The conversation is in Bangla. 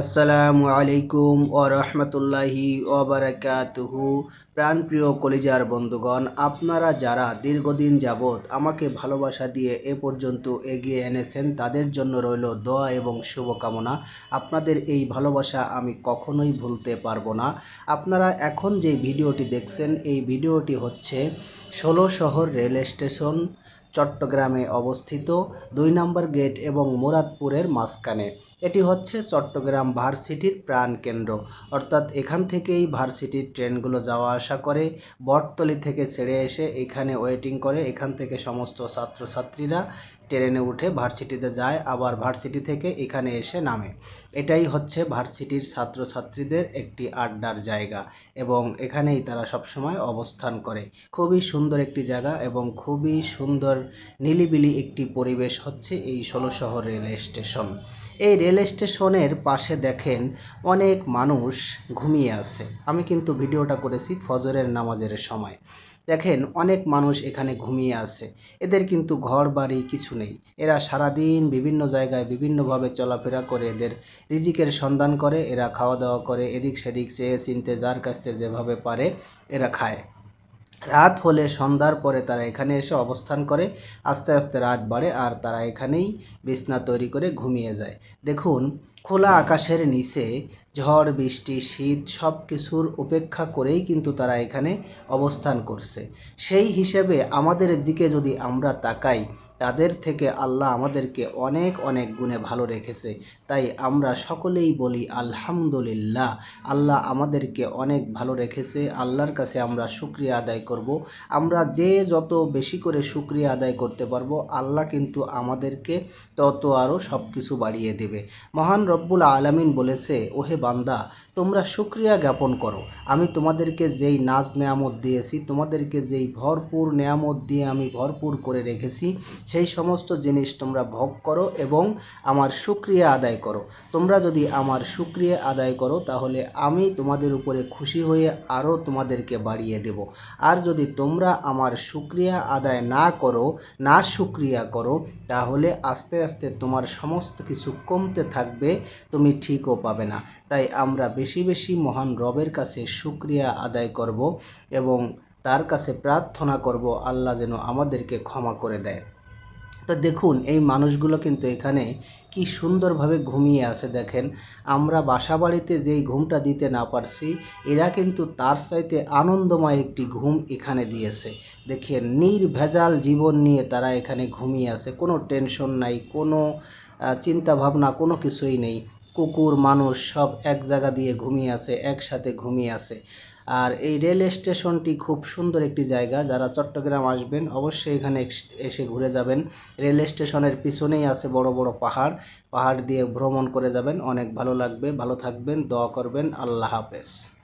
আসসালামু আলাইকুম ও রহমতুল্লাহি ওবরাকাতুহু প্রাণপ্রিয় কলিজার বন্ধুগণ, আপনারা যারা দীর্ঘদিন যাবৎ আমাকে ভালোবাসা দিয়ে এ পর্যন্ত এগিয়ে এনেছেন, তাদের জন্য রইল দোয়া এবং শুভকামনা। আপনাদের এই ভালোবাসা আমি কখনোই ভুলতে পারব না। আপনারা এখন যে ভিডিওটি দেখছেন, এই ভিডিওটি হচ্ছে ষোলো শহর রেল স্টেশন চট্টগ্রামে অবস্থিত দুই নম্বর গেট এবং মুরাদপুরের মাঝখানে। এটি হচ্ছে চট্টগ্রাম ভার্সিটির প্রাণকেন্দ্র অর্থাৎ এখান থেকেই ভার্সিটির ট্রেনগুলো যাওয়া আসা করে। বটতলি থেকে ছেড়ে এসে এখানে ওয়েটিং করে। এখান থেকে সমস্ত ছাত্রছাত্রীরা ট্রেনে উঠে ভার্সিটিতে যায়, আবার ভার্সিটি থেকে এখানে এসে নামে। এটাই হচ্ছে ভার্সিটির ছাত্রছাত্রীদের একটি আড্ডার জায়গা এবং এখানেই তারা সবসময় অবস্থান করে। খুবই সুন্দর একটি জায়গা এবং খুবই সুন্দর নিলিবিলি একটি পরিবেশ হচ্ছে এই ষোলো শহর রেল স্টেশন। এই রেল স্টেশনের পাশে দেখেন অনেক মানুষ ঘুমিয়ে আছে। আমি কিন্তু ভিডিওটা করেছি ফজরের নামাজের সময়। দেখেন অনেক মানুষ এখানে ঘুমিয়ে আছে। এদের কিন্তু ঘর বাড়ি কিছু নেই। এরা সারাদিন বিভিন্ন জায়গায় বিভিন্নভাবে চলাফেরা করে। এদের রিজিকের সন্ধান করে, এরা খাওয়া দাওয়া করে এদিক সেদিক চেয়ে চিনতে যার কাছ থেকে যেভাবে পারে, এরা খায়। রাত হলে সন্ধ্যার পরে তারা এখানে এসে অবস্থান করে। আস্তে আস্তে রাত বাড়ে আর তারা এখানেই বিছনা তৈরি করে ঘুমিয়ে যায়। দেখুন, খোলা আকাশের নিচে ঝড়, বৃষ্টি, শীত সব কিছুর উপেক্ষা করেই কিন্তু তারা এখানে অবস্থান করছে। সেই হিসেবে আমাদের দিকে যদি আমরা তাকাই তাদের থেকে আল্লাহ আমাদেরকে অনেক অনেক গুণে ভালো রেখেছে। তাই আমরা সকলেই বলি, আলহামদুলিল্লাহ, আল্লাহ আমাদেরকে অনেক ভালো রেখেছে। আল্লাহর কাছে আমরা শুক্রিয়া আদায় করব। আমরা যে যত বেশি করে শুক্রিয়া আদায় করতে পারব, আল্লাহ কিন্তু আমাদেরকে তত আরও সব কিছু বাড়িয়ে দেবে। মহান রব্বুল আলামিন বলেছে, ওহে বান্দা, তোমরা শুক্রিয়া জ্ঞাপন করো। আমি তোমাদেরকে যেই নাজ নেয়ামত দিয়েছি, তোমাদেরকে যেই ভরপুর নেয়ামত দিয়ে আমি ভরপুর করে রেখেছি সেই সমস্ত জিনিস তোমরা ভোগ করো এবং আমার শুক্রিয়া আদায় করো। তোমরা যদি আমার শুক্রিয়া আদায় করো, তাহলে আমি তোমাদের উপরে খুশি হয়ে আরও তোমাদেরকে বাড়িয়ে দেব। আর যদি তোমরা আমার শুক্রিয়া আদায় না করো, না শুক্রিয়া করো, তাহলে আস্তে আস্তে তোমার সমস্ত কিছু কমতে থাকবে, তুমি ঠিকও পাবে না। তাই আমরা বেশি বেশি মহান রবের কাছে শুক্রিয়া আদায় করব এবং তার কাছে প্রার্থনা করব, আল্লাহ যেন আমাদেরকে ক্ষমা করে দেয়। তো দেখুন, এই মানুষগুলো কিন্তু এখানে কি সুন্দরভাবে ঘুমিয়ে আছে দেখেন। আমরা বাসা বাড়িতে যেই ঘুমটা দিতে না পারছি, এরা কিন্তু তার চাইতে আনন্দময় একটি ঘুম এখানে দিয়েছে। দেখেন নির্ভেজাল জীবন নিয়ে তারা এখানে ঘুমিয়ে আছে। কোনো টেনশন নাই, কোনো চিন্তা ভাবনা কোনো কিছুই নেই। কুকুর, মানুষ সব এক জায়গা দিয়ে ঘুমিয়ে আছে, একসাথে ঘুমিয়ে আছে। আর এই রেল স্টেশনটি খুব সুন্দর একটি জায়গা। যারা চট্টগ্রাম আসবেন, অবশ্যই এখানে এসে ঘুরে যাবেন। রেল স্টেশনের পিছনেই আছে বড় বড় পাহাড়। পাহাড় দিয়ে ভ্রমণ করে যাবেন। অনেক ভালো লাগবে। ভালো থাকবেন। দোয়া করবেন। আল্লাহ হাফেজ।